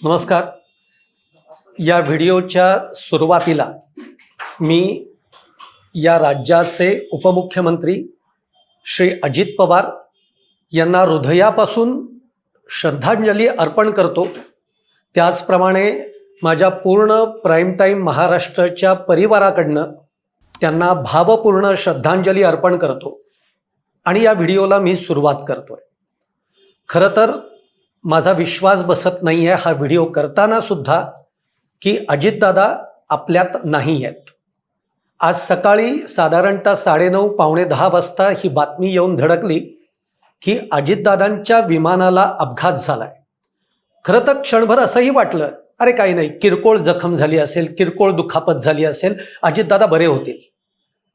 नमस्कार. या व्हिडिओच्या सुरुवातीला मी या राज्याचे उपमुख्यमंत्री श्री अजित पवार यांना हृदयापासून श्रद्धांजली अर्पण करतो. त्याचप्रमाणे माझ्या पूर्ण प्राईम टाईम महाराष्ट्राच्या परिवाराकडनं त्यांना भावपूर्ण श्रद्धांजली अर्पण करतो. आणि या व्हिडिओला मी सुरुवात करतोय. खरं तर माझा विश्वास बसत नाही आहे हा व्हिडिओ करताना सुद्धा की अजितदादा आपल्यात नाही आहेत आज सकाळी साधारणतः साडेनऊ पावणे दहा वाजता ही बातमी येऊन धडकली की अजितदादांच्या विमानाला अपघात झालाय. खरं तर क्षणभर असंही वाटलं अरे काही नाही किरकोळ जखम झाली असेल किरकोळ दुखापत झाली असेल अजितदादा बरे होतील.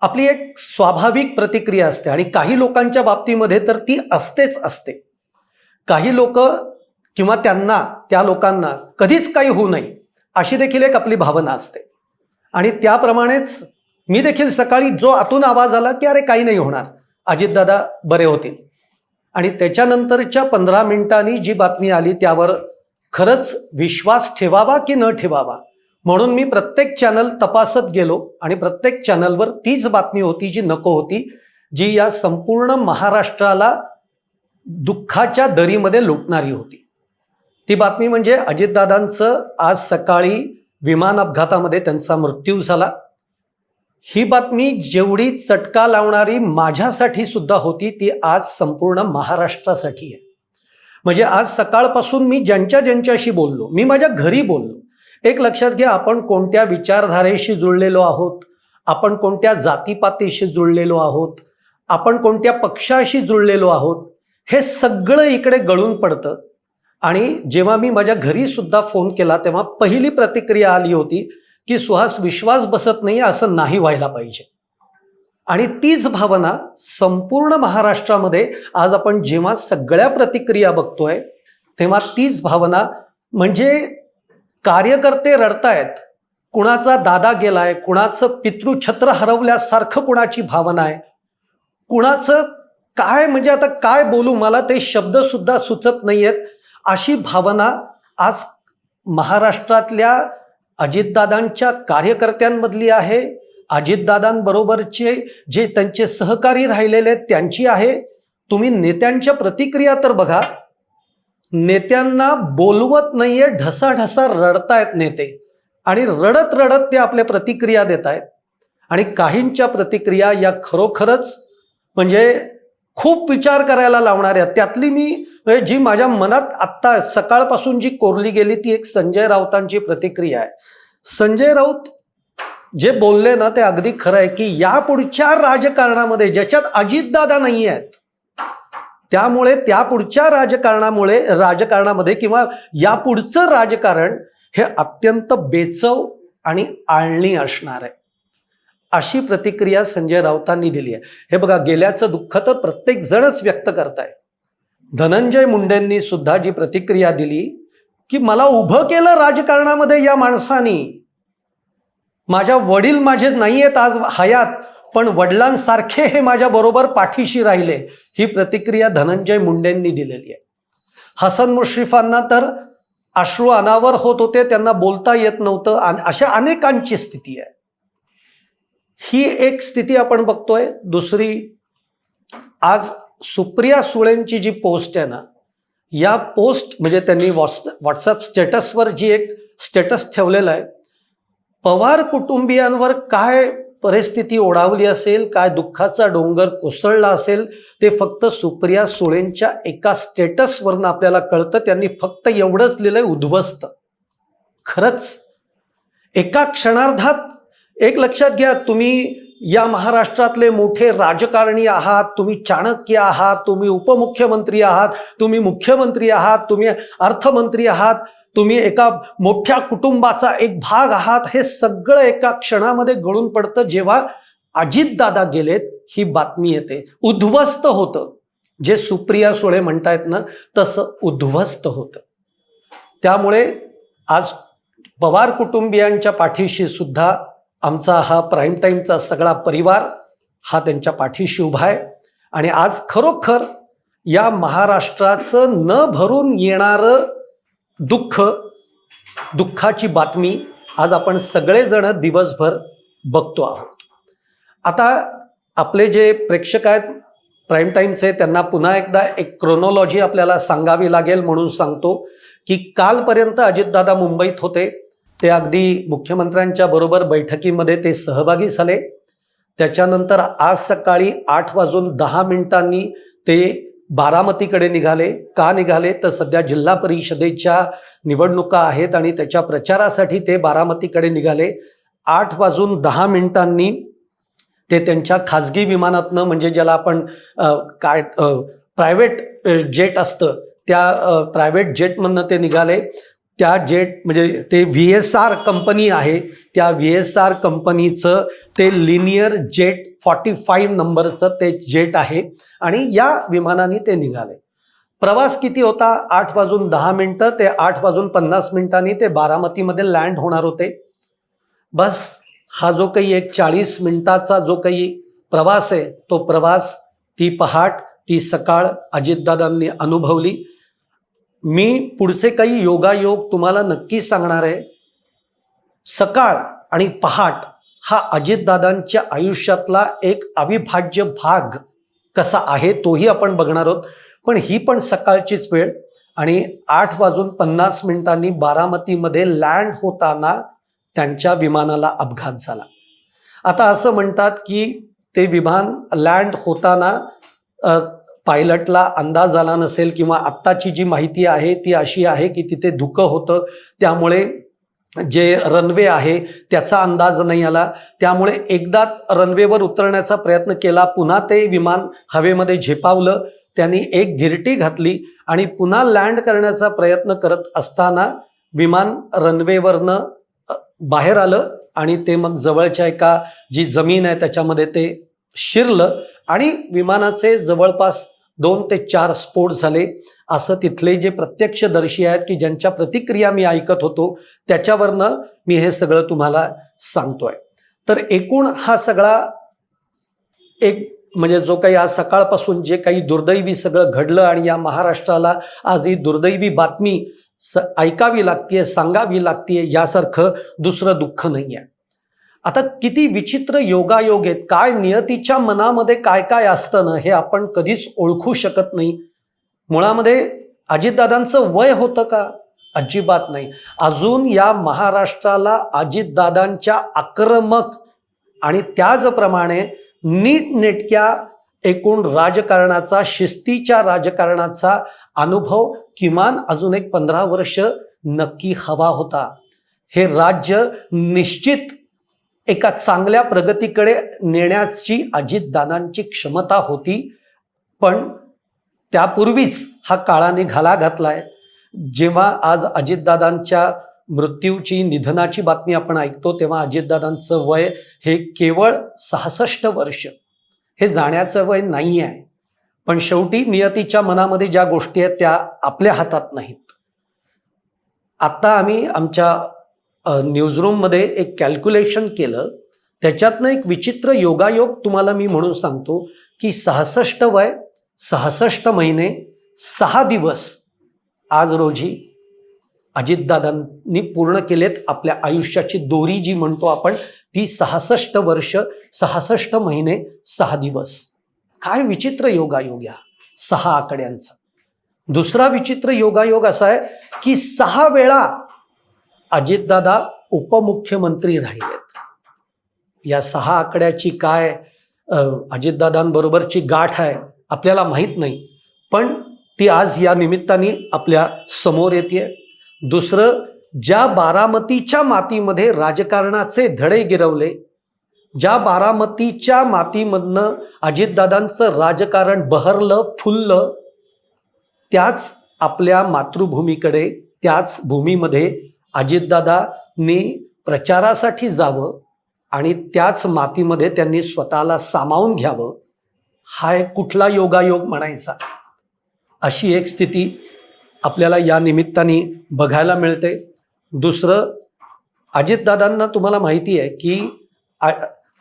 आपली एक स्वाभाविक प्रतिक्रिया असते आणि काही लोकांच्या बाबतीमध्ये तर ती असतेच असते. काही लोक किंवा त्यांना त्या लोकांना कधीच काही होऊ नये अशी देखील एक आपली भावना असते. आणि त्याप्रमाणेच मी देखील सकाळी जो आतून आवाज आला की अरे काही नाही होणार अजितदादा बरे होतील. आणि त्याच्यानंतरच्या पंधरा मिनिटांनी जी बातमी आली त्यावर खरंच विश्वास ठेवावा की न ठेवावा म्हणून मी प्रत्येक चॅनल तपासत गेलो आणि प्रत्येक चॅनलवर तीच बातमी होती जी नको होती जी या संपूर्ण महाराष्ट्राला दुःखाच्या दरीमध्ये लुटणारी होती. ती बातमी म्हणजे अजितदादांचं आज सकाळी विमान अपघातामध्ये त्यांचा मृत्यू झाला. ही बातमी जेवढी चटका लावणारी माझ्यासाठी सुद्धा होती ती आज संपूर्ण महाराष्ट्रासाठी आहे. म्हणजे आज सकाळपासून मी ज्यांच्या ज्यांच्याशी बोललो मी माझ्या घरी बोललो एक लक्षात घ्या आपण कोणत्या विचारधारेशी जुळलेलो आहोत आपण कोणत्या जातीपातीशी जुळलेलो आहोत आपण कोणत्या पक्षाशी जुळलेलो आहोत हे सगळं इकडे गळून पडतं. आणि जेव्हा मी माझ्या घरी सुद्धा फोन केला तेव्हा पहिली प्रतिक्रिया आली होती की सुहास विश्वास बसत नाही असं नाही व्हायला पाहिजे. आणि तीच भावना संपूर्ण महाराष्ट्रामध्ये आज आपण जेव्हा सगळ्या प्रतिक्रिया बघतोय तेव्हा तीच भावना म्हणजे कार्यकर्ते रडतायत कुणाचा दादा गेलाय कुणाचं पितृछत्र हरवल्यासारखं कुणाची भावना आहे कुणाचं काय म्हणजे आता काय बोलू मला ते शब्द सुद्धा सुचत आहेत अशी भावना आज महाराष्ट्रातल्या अजितदादांच्या कार्यकर्त्यांमधली आहे. अजितदादांबरोबरचे जे त्यांचे सहकारी राहिलेले आहेत त्यांची आहे. तुम्ही नेत्यांच्या प्रतिक्रिया तर बघा. नेत्यांना बोलवत नाहीये ढसाढसा रडतायत नेते. आणि रडत रडत ते आपल्या प्रतिक्रिया देत आहेत आणि काहींच्या प्रतिक्रिया या खरोखरच म्हणजे खूप विचार करायला लावणाऱ्या त्यातली मी म्हणजे जी माझ्या मनात आत्ता सकाळपासून जी कोरली गेली ती एक संजय राऊतांची प्रतिक्रिया आहे. संजय राऊत जे बोलले ना ते अगदी खरं आहे की यापुढच्या राजकारणामध्ये ज्याच्यात अजितदादा नाही आहेत त्यामुळे त्या पुढच्या राजकारणामुळे राजकारणामध्ये किंवा यापुढचं राजकारण हे अत्यंत बेचव आणि आळणी असणार आहे. अशी प्रतिक्रिया संजय राऊतांनी दिली आहे. हे बघा गेल्याचं दुःख तर प्रत्येक जणच व्यक्त करताय धनंजय मुंडेंनी सुद्धा जी प्रतिक्रिया दिली की मला उभं केलं राजकारणामध्ये या माणसानी. माझ्या वडील माझे नाही आहेत आज हयात पण वडिलांसारखे हे माझ्या बरोबर पाठीशी राहिले ही प्रतिक्रिया धनंजय मुंडेंनी दिलेली आहे. हसन मुश्रीफांना तर अश्रू अनावर होत होते त्यांना बोलता येत नव्हतं आणि अशा अनेकांची स्थिती आहे. ही एक स्थिती आपण बघतोय. दुसरी आज सुप्रिया सुळेंची जी पोस्ट आहे ना या पोस्ट म्हणजे त्यांनी व्हॉट्स व्हॉट्सअप स्टेटसवर जी एक स्टेटस ठेवलेलं आहे पवार कुटुंबियांवर काय परिस्थिती ओढावली असेल काय दुःखाचा डोंगर कोसळला असेल ते फक्त सुप्रिया सुळेंच्या एका स्टेटसवरनं आपल्याला कळतं त्यांनी फक्त एवढंच लिहिलंय उद्ध्वस्त. खरंच. एका क्षणार्धात एक लक्षात घ्या तुम्ही या महाराष्ट्रातले मोठे राजकारणी आहात तुम्ही चाणक्य आहात तुम्ही उपमुख्यमंत्री आहात तुम्ही मुख्यमंत्री आहात तुम्ही अर्थमंत्री आहात तुम्ही एका मोठ्या कुटुंबाचा एक भाग आहात हे सगळं एका क्षणामध्ये गळून पडतं. जेव्हा अजितदादा गेलेत ही बातमी येते. उद्ध्वस्त होतं. जे सुप्रिया सुळे म्हणतायत ना तसं उद्ध्वस्त होतं. त्यामुळे आज पवार कुटुंबियांच्या पाठीशी सुद्धा आमचा हा प्राईम टाईमचा सगळा परिवार हा त्यांच्या पाठीशी उभा आहे. आणि आज खरोखर या महाराष्ट्राचं न भरून येणारं दुःख दुःखाची बातमी आज आपण सगळेजण दिवसभर बघतो आहोत. आता आपले जे प्रेक्षक आहेत प्राईम टाईमचे त्यांना पुन्हा एकदा एक क्रोनॉलॉजी आपल्याला सांगावी लागेल म्हणून सांगतो की कालपर्यंत अजितदादा मुंबईत होते. ते अगदी मुख्यमंत्र्यांच्या बरोबर बैठकीमध्ये ते सहभागी झाले. त्याच्यानंतर आज सकाळी आठ वाजून दहा मिनिटांनी ते बारामतीकडे निघाले. का निघाले? तर सध्या जिल्हा परिषदेच्या निवडणुका आहेत आणि त्याच्या प्रचारासाठी ते बारामतीकडे निघाले. आठ वाजून दहा मिनिटांनी ते त्यांच्या खाजगी विमानातनं म्हणजे ज्याला आपण काय प्रायव्हेट जेट असतं त्या प्रायव्हेट जेटमधनं ते निघाले. त्या जेट म्हणजे ते व्ही एस आर कंपनी आहे त्या व्ही एस आर कंपनीचं ते लिनियर जेट फॉर्टी फाईव्ह नंबरचं ते जेट आहे आणि या विमानाने ते निघाले. प्रवास किती होता? आठ वाजून दहा मिनटं ते आठ वाजून पन्नास मिनिटांनी ते बारामतीमध्ये लँड होणार होते. बस हा जो काही एक चाळीस मिनिटाचा जो काही प्रवास आहे तो प्रवास ती पहाट ती सकाळ अजितदादांनी अनुभवली. मी पुढचे काही योगायोग तुम्हाला नक्कीच सांगणार आहे. सकाळ आणि पहाट हा अजितदादांच्या आयुष्यातला एक अविभाज्य भाग कसा आहे तोही आपण बघणार आहोत. पण ही पण सकाळचीच वेळ आणि आठ वाजून पन्नास मिनिटांनी बारामतीमध्ये लँड होताना त्यांच्या विमानाला अपघात झाला. आता असं म्हणतात की ते विमान लँड होताना पायलटला अंदाज आला नसेल किंवा आत्ताची जी माहिती आहे ती अशी आहे की तिथे धुकं होतं. त्यामुळे जे रनवे आहे त्याचा अंदाज नाही आला. त्यामुळे एकदा रनवेवर उतरण्याचा प्रयत्न केला. पुन्हा ते विमान हवेमध्ये झेपावलं. त्यांनी एक गिरटी घातली आणि पुन्हा लँड करण्याचा प्रयत्न करत असताना विमान रनवेवरनं बाहेर आलं आणि ते मग जवळच्या एका जी जमीन आहे त्याच्यामध्ये ते शिरलं आणि विमानाचे जवळपास दोन ते चार स्फोट झाले. असं तिथले जे प्रत्यक्षदर्शी आहेत की ज्यांच्या प्रतिक्रिया मी ऐकत होतो त्याच्यावरनं मी हे सगळं तुम्हाला सांगतोय. तर एकूण हा सगळा एक म्हणजे जो काही आज सकाळपासून जे काही दुर्दैवी सगळं घडलं आणि या महाराष्ट्राला आज ही दुर्दैवी बातमी स ऐकावी लागतीये सांगावी लागतीये यासारखं दुसरं दुःख नाही आहे आता किती विचित्र योगायोग आहेत. काय नियतीच्या मनामध्ये काय काय असतं ना हे आपण कधीच ओळखू शकत नाही. मुळामध्ये अजितदादांचं वय होतं का? अजिबात नाही. अजून या महाराष्ट्राला अजितदादांच्या आक्रमक आणि त्याचप्रमाणे नीटनेटक्या एकूण राजकारणाचा शिस्तीच्या राजकारणाचा अनुभव किमान अजून एक पंधरा वर्ष नक्की हवा होता. हे राज्य निश्चित एका चांगल्या प्रगतीकडे नेण्याची अजितदादांची क्षमता होती पण त्यापूर्वीच हा काळाने घाला घातलाय. जेव्हा आज अजितदादांच्या मृत्यूची निधनाची बातमी आपण ऐकतो तेव्हा अजितदादांचं वय हे केवळ सहासष्ट वर्ष. हे जाण्याचं वय नाही आहे पण शेवटी नियतीच्या मनामध्ये ज्या गोष्टी आहेत त्या आपल्या हातात नाहीत. आत्ता आम्ही आमच्या न्यूजरूममध्ये एक कॅल्क्युलेशन केलं. त्याच्यातनं एक विचित्र योगायोग तुम्हाला मी म्हणून सांगतो की सहासष्ट वय सहासष्ट महिने सहा दिवस आज रोजी अजितदादांनी पूर्ण केलेत आपल्या आयुष्याची दोरी जी म्हणतो आपण ती सहासष्ट वर्ष सहासष्ट महिने सहा दिवस. काय विचित्र योगायोग या सहा आकड्यांचा. दुसरा विचित्र योगायोग असा आहे की सहा वेळा अजितदादा उपमुख्यमंत्री राहिलेत. या सहा आकड्याची काय अजितदादांबरोबरची गाठ आहे आपल्याला माहीत नाही. पण ती आज या निमित्ताने आपल्यासमोर येते दुसरं ज्या बारामतीच्या मातीमध्ये राजकारणाचे धडे गिरवले ज्या बारामतीच्या मातीमधनं अजितदादांचं राजकारण बहरलं फुललं त्याच आपल्या मातृभूमीकडे त्याच भूमीमध्ये अजितदादांनी प्रचारासाठी जावं आणि त्याच मातीमध्ये त्यांनी स्वतःला सामावून घ्यावं हा एक कुठला योगायोग म्हणायचा? अशी एक स्थिती आपल्याला या निमित्ताने बघायला मिळते. दुसरं अजितदादांना तुम्हाला माहिती आहे की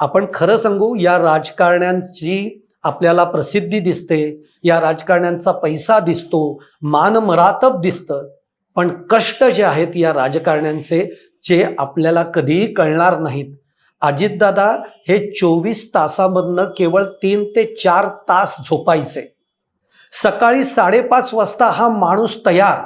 आपण खरं सांगू या राजकारण्यांची आपल्याला प्रसिद्धी दिसते या राजकारण्यांचा पैसा दिसतो मानमरातब दिसतं. पण कष्ट जे आहेत या राजकारण्यांचे जे आपल्याला कधीही कळणार नाहीत. अजितदादा हे चोवीस तासामधनं केवळ तीन ते चार तास झोपायचे. सकाळी साडेपाच वाजता हा माणूस तयार.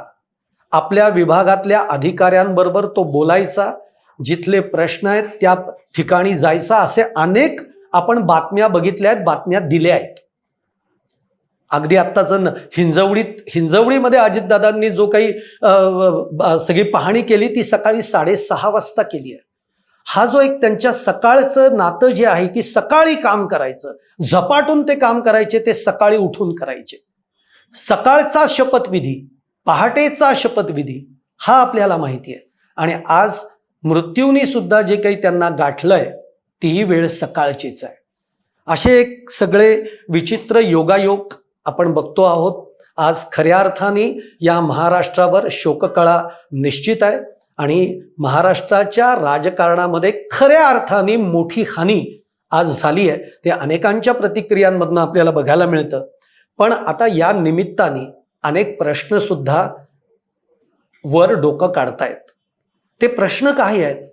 आपल्या विभागातल्या अधिकाऱ्यांबरोबर तो बोलायचा जिथले प्रश्न आहेत त्या ठिकाणी जायचा असे अनेक आपण बातम्या बघितल्या आहेत बातम्या दिल्या आहेत. अगदी आत्ताचं हिंजवडीत हिंजवडीमध्ये अजितदादांनी जो काही सगळी पाहणी केली ती सकाळी साडेसहा वाजता केली आहे. हा जो एक त्यांच्या सकाळचं नातं जे आहे की सकाळी काम करायचं झपाटून ते काम करायचे ते सकाळी उठून करायचे. सकाळचा शपथविधी पहाटेचा शपथविधी हा आपल्याला माहिती आहे. आणि आज मृत्यूनी सुद्धा जे काही त्यांना गाठलंय तीही वेळ सकाळचीच आहे. असे एक सगळे विचित्र योगायोग आपण बघतो आहोत आज खऱ्या अर्थाने या महाराष्ट्रावर शोककळा निश्चित आहे आणि महाराष्ट्राच्या राजकारणामध्ये खऱ्या अर्थाने मोठी हानी आज झाली आहे. ते अनेकांच्या प्रतिक्रियांमधनं आपल्याला बघायला मिळतं. पण आता या निमित्ताने अनेक प्रश्नसुद्धा वर डोकं काढतायत. ते प्रश्न काय आहेत?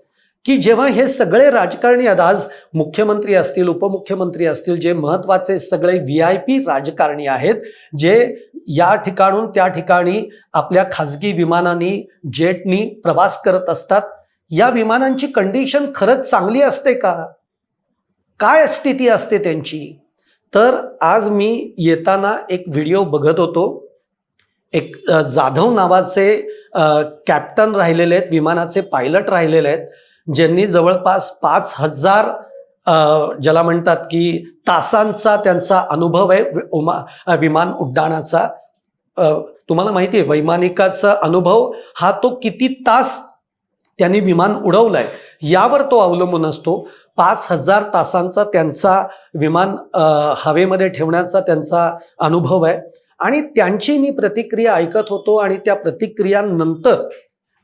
की जेव्हा हे सगळे राजकारणी आहेत आज मुख्यमंत्री असतील उपमुख्यमंत्री असतील जे महत्त्वाचे सगळे व्ही आय पी राजकारणी आहेत जे या ठिकाणून त्या ठिकाणी आपल्या खाजगी विमानांनी जेटनी प्रवास करत असतात या विमानांची कंडिशन खरंच चांगली असते का? काय स्थिती असते त्यांची? तर आज मी येताना एक व्हिडिओ बघत होतो. एक जाधव नावाचे कॅप्टन राहिलेले आहेत विमानाचे पायलट राहिलेले आहेत. ज्यांनी जवळपास पाच हजार ज्याला म्हणतात की तासांचा त्यांचा अनुभव आहे उमा विमान उड्डाणाचा. तुम्हाला माहिती आहे वैमानिकाचा अनुभव हा तो किती तास त्यांनी विमान उडवलंय यावर तो अवलंबून असतो. पाच हजार तासांचा त्यांचा विमान हवेमध्ये ठेवण्याचा त्यांचा अनुभव आहे. आणि त्यांची मी प्रतिक्रिया ऐकत होतो आणि त्या प्रतिक्रियांनंतर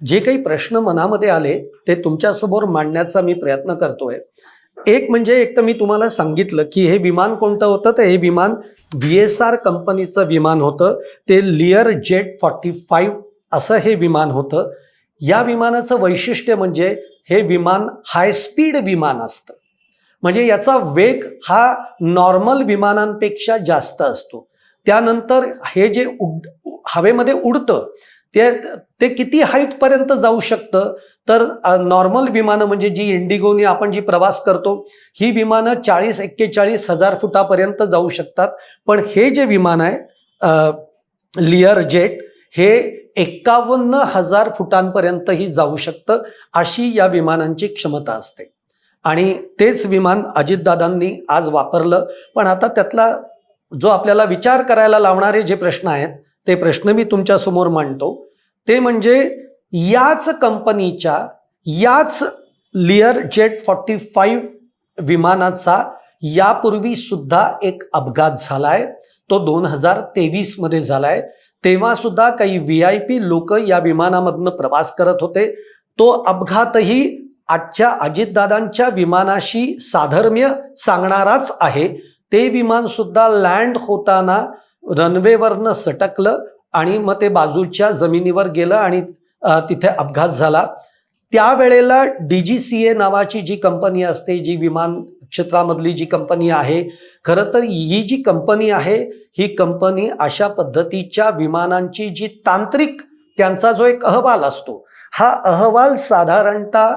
जे काही प्रश्न मनामध्ये आले ते तुमच्यासमोर मांडण्याचा मी प्रयत्न करतोय. एक म्हणजे एक तर मी तुम्हाला सांगितलं की हे विमान कोणतं होतं? तर हे विमान व्ही एस आर कंपनीचं विमान होतं. ते लिअर जेट फॉर्टी फाईव्ह असं हे विमान होतं. या विमानाचं वैशिष्ट्य म्हणजे हे विमान हाय स्पीड विमान असतं. म्हणजे याचा वेग हा नॉर्मल विमानांपेक्षा जास्त असतो. त्यानंतर हे जे उड हवेमध्ये उडतं ते ते किती हाईटपर्यंत जाऊ शकतं? तर नॉर्मल विमानं म्हणजे जी इंडिगोनी आपण जी प्रवास करतो ही विमानं चाळीस एक्केचाळीस हजार फुटापर्यंत जाऊ शकतात. पण हे जे विमान आहे लिअर जेट हे एक्कावन्न हजार फुटांपर्यंतही जाऊ शकतं अशी या विमानांची क्षमता असते. आणि तेच विमान अजितदादांनी आज वापरलं. पण आता त्यातला जो आपल्याला विचार करायला लावणारे जे प्रश्न आहेत ते प्रश्न मी तुमच्यासमोर मांडतो. ते म्हणजे याच कंपनीच्या याच लिअर जेट फॉर्टी फाईव्ह विमानाचा यापूर्वी सुद्धा एक अपघात झालाय. तो दोन हजार तेवीसमध्ये झालाय. तेव्हा सुद्धा काही व्ही आय पी लोक या विमानामधनं प्रवास करत होते. तो अपघातही आजच्या अजितदादांच्या विमानाशी साधर्म्य सांगणाराच आहे. ते विमान सुद्धा लँड होताना रनवेवरनं सटकलं. आणि मग ते बाजूच्या जमिनीवर गेलं आणि तिथे अपघात झाला. त्यावेळेला डी जी सी ए नावाची जी कंपनी असते जी विमान क्षेत्रामधली जी कंपनी आहे खरं तर ही जी कंपनी आहे ही कंपनी अशा पद्धतीच्या विमानांची जी तांत्रिक त्यांचा जो एक अहवाल असतो हा अहवाल साधारणतः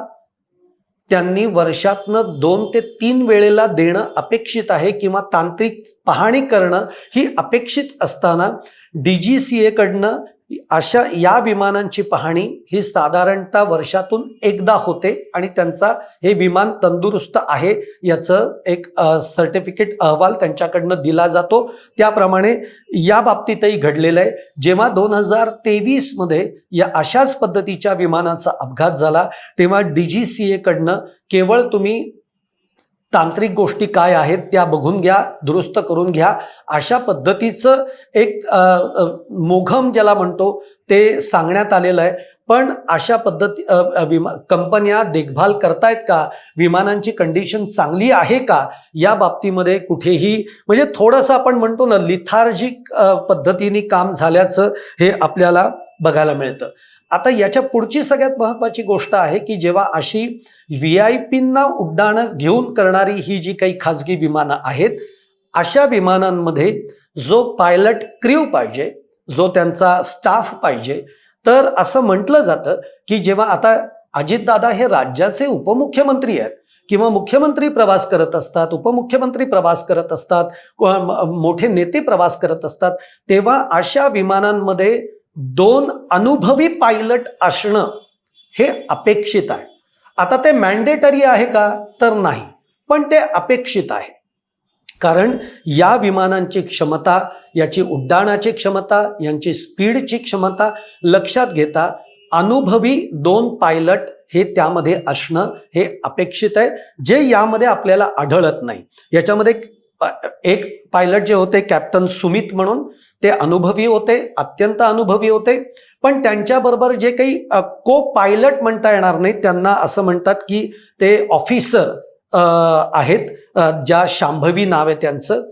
त्यांनी वर्षातनं दोन ते तीन वेळेला देणं अपेक्षित आहे किंवा तांत्रिक पाहणी करणं ही अपेक्षित असताना डी जी सी एकडनं अशा या विमानांची पाहणी ही साधारणतः वर्षातून एकदा होते आणि त्यांचा हे विमान तंदुरुस्त आहे याचं एक सर्टिफिकेट अहवाल त्यांच्याकडनं दिला जातो. त्याप्रमाणे या बाबतीतही घडलेलं आहे. जेव्हा दोन हजार तेवीसमध्ये या अशाच पद्धतीच्या विमानाचा अपघात झाला तेव्हा डी जी सी एकडनं केवळ तुम्ही तांत्रिक गोष्टी काय आहेत त्या बघून घ्या दुरुस्त करून घ्या. अशा पद्धतीचं एक मोघम ज्याला म्हणतो ते सांगण्यात आलेलं आहे. पण अशा पद्धती विमा कंपन्या देखभाल करतायत का? विमानांची कंडिशन चांगली आहे का? या बाबतीमध्ये कुठेही म्हणजे थोडंसं आपण म्हणतो ना लिथार्जिक पद्धतीने काम झाल्याचं हे आपल्याला बघायला मिळतं. आता याच्या पुढची सगळ्यात महत्वाची गोष्ट आहे की जेव्हा अशी व्ही आय पींना उड्डाणं घेऊन करणारी ही जी काही खाजगी विमानं आहेत अशा विमानांमध्ये जो पायलट क्र्यू पाहिजे जो त्यांचा स्टाफ पाहिजे तर असं म्हटलं जातं की जेव्हा आता अजितदादा हे राज्याचे उपमुख्यमंत्री आहेत किंवा मुख्यमंत्री प्रवास करत असतात उपमुख्यमंत्री प्रवास करत असतात मोठे नेते प्रवास करत असतात तेव्हा अशा विमानांमध्ये दोन अनुभवी पायलट असणं हे अपेक्षित आहे. आता ते मॅन्डेटरी आहे का? तर नाही पण ते अपेक्षित आहे. कारण या विमानांची क्षमता याची उड्डाणाची क्षमता यांची स्पीडची क्षमता लक्षात घेता अनुभवी दोन पायलट हे त्यामध्ये असणं हे अपेक्षित आहे जे यामध्ये आपल्याला आढळत नाही. याच्यामध्ये एक पायलट जे होते कॅप्टन सुमित म्हणून ते अनुभवी होते अत्यंत अनुभवी होते. पण त्यांच्याबरोबर जे काही को पायलट म्हणता येणार नाही त्यांना असं म्हणतात की ते ऑफिसर आहेत ज्या शांभवी नाव आहे त्यांचं.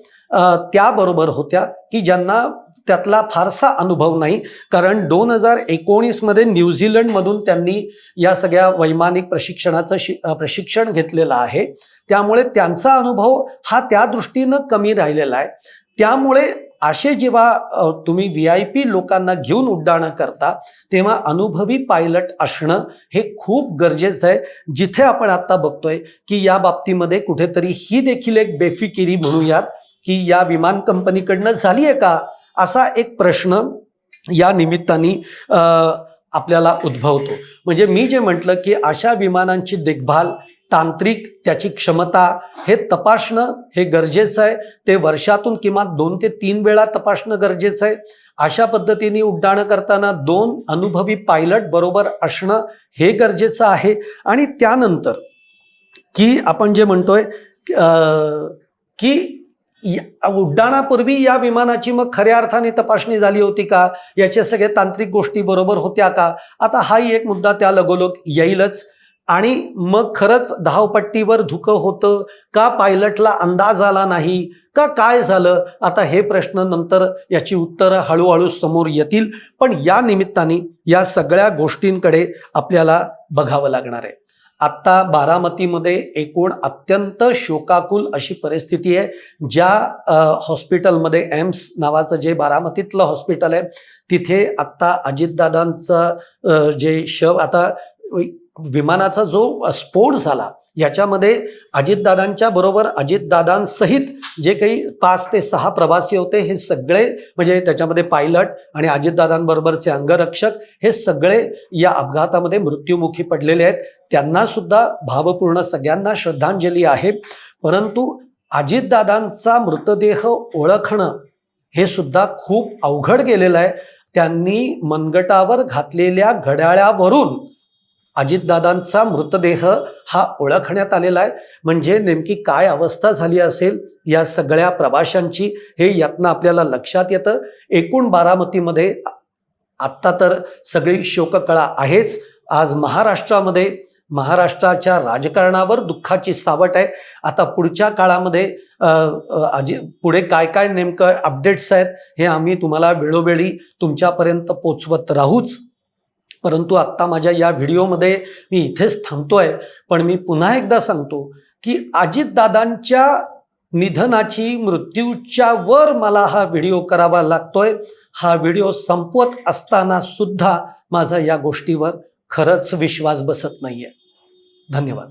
त्याबरोबर होत्या की ज्यांना त्यातला फारसा अनुभव नाही कारण दोन हजार एकोणीसमध्ये न्यूझीलंडमधून त्यांनी या सगळ्या वैमानिक प्रशिक्षणाचं शि प्रशिक्षण घेतलेलं आहे. त्यामुळे त्यांचा अनुभव हा त्या दृष्टीनं कमी राहिलेला आहे. त्यामुळे असे जेव्हा तुम्ही व्ही आय पी लोकांना घेऊन उड्डाणं करता तेव्हा अनुभवी पायलट असणं हे खूप गरजेचं आहे. जिथे आपण आता बघतोय की या बाबतीमध्ये कुठेतरी ही देखील एक बेफिकिरी म्हणूयात की या विमान कंपनीकडनं झाली आहे का? असा एक प्रश्न या निमित्ताने आपल्याला उद्भवतो. म्हणजे मी जे म्हटलं की अशा विमानांची देखभाल तांत्रिक त्याची क्षमता हे तपासणं हे गरजेचं आहे. ते वर्षातून किमान दोन ते तीन वेळा तपासणं गरजेचं आहे. अशा पद्धतीने उड्डाणं करताना दोन अनुभवी पायलट बरोबर असणं हे गरजेचं आहे. आणि त्यानंतर की आपण जे म्हणतोय की या- उड्डाणापूर्वी या विमानाची मग खऱ्या अर्थाने तपासणी झाली होती का? याचे सगळ्या तांत्रिक गोष्टी बरोबर होत्या का? आता हाही एक मुद्दा त्या लगोलोग येईलच. आणि मग खरंच धावपट्टीवर धुकं होतं का पायलटला अंदाज आला नाही का काय झालं? आता हे प्रश्न नंतर याची उत्तरं हळूहळू समोर येतील पण या निमित्ताने या सगळ्या गोष्टींकडे आपल्याला बघावं लागणार आहे. आत्ता बारामतीमध्ये एकूण अत्यंत शोकाकुल अशी परिस्थिती आहे ज्या हॉस्पिटलमध्ये एम्स नावाचं जे बारामतीतलं हॉस्पिटल आहे तिथे आत्ता अजितदादांचं जे शव आता विमानाचा जो स्फोट झाला याच्यामध्ये अजितदादांच्या बरोबर अजितदादांसहित जे काही पाच ते सहा प्रवासी होते हे सगळे म्हणजे त्याच्यामध्ये पायलट आणि अजितदादांबरोबरचे अंगरक्षक हे सगळे या अपघातामध्ये मृत्युमुखी पडलेले आहेत. त्यांना सुद्धा भावपूर्ण सगळ्यांना श्रद्धांजली आहे. परंतु अजितदादांचा मृतदेह ओळखणं हे सुद्धा खूप अवघड गेलेलं आहे. त्यांनी मनगटावर घातलेल्या घड्याळावरून अजितदादांचा मृतदेह हा ओळखण्यात आलेला आहे. म्हणजे नेमकी काय अवस्था झाली असेल? या सगळ्या प्रवाशांची हे यातनं आपल्याला लक्षात येतं. एकूण बारामतीमध्ये आत्ता तर सगळी शोककळा आहेच. आज महाराष्ट्रामध्ये महाराष्ट्राच्या राजकारणावर दुःखाची सावट आहे. आता पुढच्या काळामध्ये अजि पुढे काय काय नेमकं अपडेट्स आहेत हे आम्ही तुम्हाला वेळोवेळी तुमच्यापर्यंत पोचवत राहूच. परंतु आत्ता माझ्या या व्हिडिओमध्ये मी इथेच थांबतोय. पण मी पुन्हा एकदा सांगतो की अजितदादांच्या निधनाची मृत्यूच्या वर मला हा व्हिडिओ करावा लागतोय. हा व्हिडिओ संपवत असताना सुद्धा माझा या गोष्टीवर खरंच विश्वास बसत नाहीये. धन्यवाद.